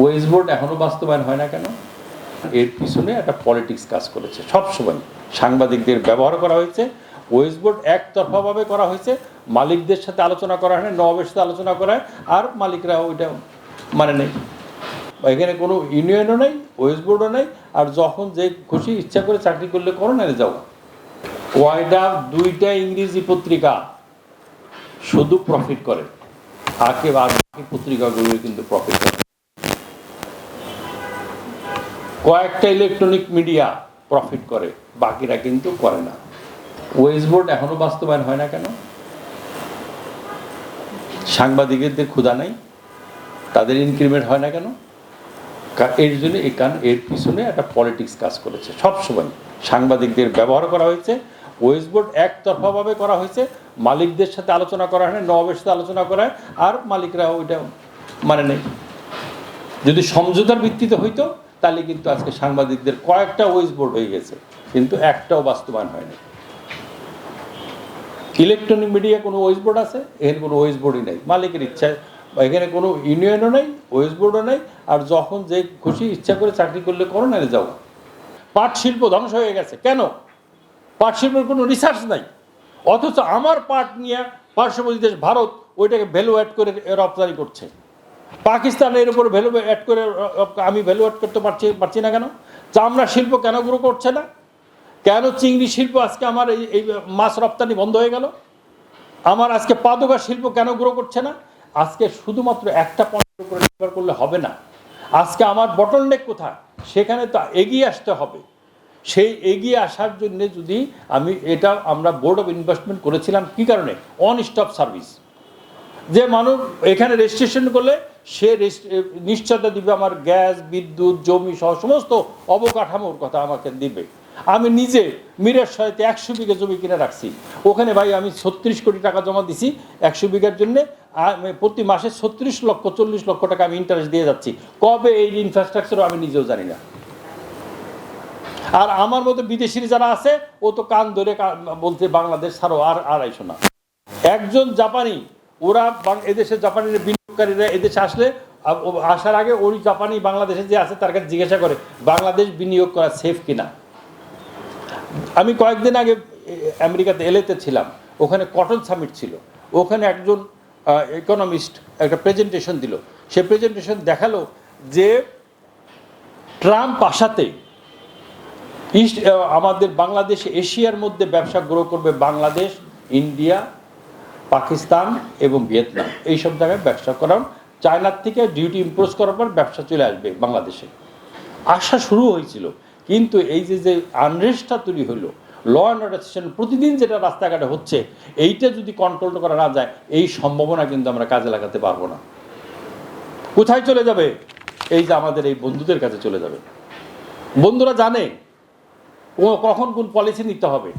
ওয়েস board এখনও বাস্তবায়ন হয় না কেন? এর পিছনে একটা পলিটিক্স কাজ করেছে। সবসময় সাংবাদিকদের ব্যবহার করা হয়েছে। ওয়েস বোর্ড একতরফাভাবে করা হয়েছে। মালিকদের সাথে আলোচনা করা হয় না, নবাবের সাথে আলোচনা করা হয়, আর মালিকরা ওইটা মানে নেই। এখানে কোনো ইউনিয়নও নেই ওয়েস বোর্ডও নেই, আর যখন যে খুশি ইচ্ছা করে চাকরি করলে করো না যাও। ওয়াইডা দুইটা ইংরেজি পত্রিকা শুধু প্রফিট করে। আকে আর বাকি পত্রিকাগুলো কিন্তু প্রফিট করে। কয়েকটা ইলেকট্রনিক মিডিয়া প্রফিট করে, বাকিরা কিন্তু করে না। ওয়েস বোর্ড এখনও বাস্তবায়ন হয় না কেন? সাংবাদিকদের ক্ষুধা নাই? তাদের ইনক্রিমেন্ট হয় না কেন? এর জন্য এই কারণ এর পিছনে একটা পলিটিক্স কাজ করেছে। সবসময় সাংবাদিকদের ব্যবহার করা হয়েছে ওয়েস বোর্ড একতরফাভাবে করা হয়েছে, মালিকদের সাথে আলোচনা করা হয় নবাবের সাথে আলোচনা করা আর মালিকরা ওইটা মানে নেই। যদি সমঝোতার ভিত্তিতে হইতো তাহলে কিন্তু আজকে সাংবাদিকদের কয়েকটা ওয়েস বোর্ড হয়ে গেছে, কিন্তু একটাও বাস্তবায়ন হয়নি। ইলেকট্রনিক মিডিয়া কোনো ওয়েস বোর্ড আছে? এখানে কোনো ওয়েস বোর্ডই নেই। মালিকের ইচ্ছায় এখানে কোনো ইউনিয়নও নেই ওয়েস বোর্ডও নেই, আর যখন যে খুশি ইচ্ছা করে চাকরি করলে করো না যাও। পাট শিল্প ধ্বংস হয়ে গেছে। কেন? পাট শিল্পের কোনো রিসার্চ নাই। অথচ আমার পাট নিয়ে পার্শ্ববর্তী দেশ ভারত, ওইটাকে ভ্যালু অ্যাড করে রপ্তানি করছে। পাকিস্তান এর উপর ভ্যালু অ্যাড করে, আমি ভ্যালু অ্যাড করতে পারছি পারছি না কেন? চামড়া শিল্প কেন গ্রো করছে না? কেন চিংড়ি শিল্প আজকে আমার এই এই মাছ রপ্তানি বন্ধ হয়ে গেল? আমার আজকে পাদুকা শিল্প কেন গ্রো করছে না? আজকে শুধুমাত্র একটা পয়েন্টের উপরে নির্ভর করলে হবে না। আজকে আমার বটল নেক কোথায়? সেখানে তো এগিয়ে আসতে হবে। সেই এগিয়ে আসার জন্য যদি আমি এটা আমরা বোর্ড অফ ইনভেস্টমেন্ট করেছিলাম কি কারণে? অন স্টপ সার্ভিস যে মানুষ এখানে রেজিস্ট্রেশন করলে সে নিশ্চয়তা দিবে আমার গ্যাস, বিদ্যুৎ, জমি সহ সমস্ত অবকাঠামোর কথা আমাকে দিবে। আমি নিজে মিরের সহায়তে একশো বিঘা জমি কিনে রাখছি। ওখানে ভাই আমি ছত্রিশ কোটি টাকা জমা দিছি একশো বিঘার জন্য। প্রতি মাসে ছত্রিশ লক্ষ, চল্লিশ লক্ষ টাকা আমি ইন্টারেস্ট দিয়ে যাচ্ছি। কবে এই ইনফ্রাস্ট্রাকচারও আমি নিজেও জানি না। আর আমার মতো বিদেশির যারা আছে, ও তো কান ধরে বলছে বাংলাদেশ ছাড়ো, আর আড়াইশো না। একজন জাপানি, ওরা এদেশের জাপানির বিনিয়োগকারীরা এদেশে আসলে আসার আগে ওই জাপানি বাংলাদেশে যে আছে তার কাছে জিজ্ঞাসা করে, বাংলাদেশ বিনিয়োগ করা সেফ কিনা? আমি কয়েকদিন আগে আমেরিকাতে এলেতে ছিলাম, ওখানে কটন সামিট ছিল। ওখানে একজন ইকোনমিস্ট একটা প্রেজেন্টেশন দিল। সে প্রেজেন্টেশন দেখাল যে ট্রাম্প আসাতে ইস্ট আমাদের বাংলাদেশ এশিয়ার মধ্যে ব্যবসা গ্রো করবে বাংলাদেশ, ইন্ডিয়া পাকিস্তান এবং ভিয়েতনাম। এই সব জায়গায় ব্যবসা করার চায়নার থেকে ডিউটি ইম্পোজ করার পর ব্যবসা চলে আসবে বাংলাদেশে। আসা শুরু হয়েছিল, কিন্তু এই যে যে আনরেস্টটা তৈরি হলো ল অ্যান্ড অর্ডার সিস্টেম প্রতিদিন যেটা রাস্তাঘাটে হচ্ছে, এইটা যদি কন্ট্রোল করা না যায়, এই সম্ভাবনা কিন্তু আমরা কাজে লাগাতে পারব না। কোথায় চলে যাবে? এই যে আমাদের এই বন্ধুদের কাছে চলে যাবে। বন্ধুরা জানে কখন কোন পলিসি নিতে হবে।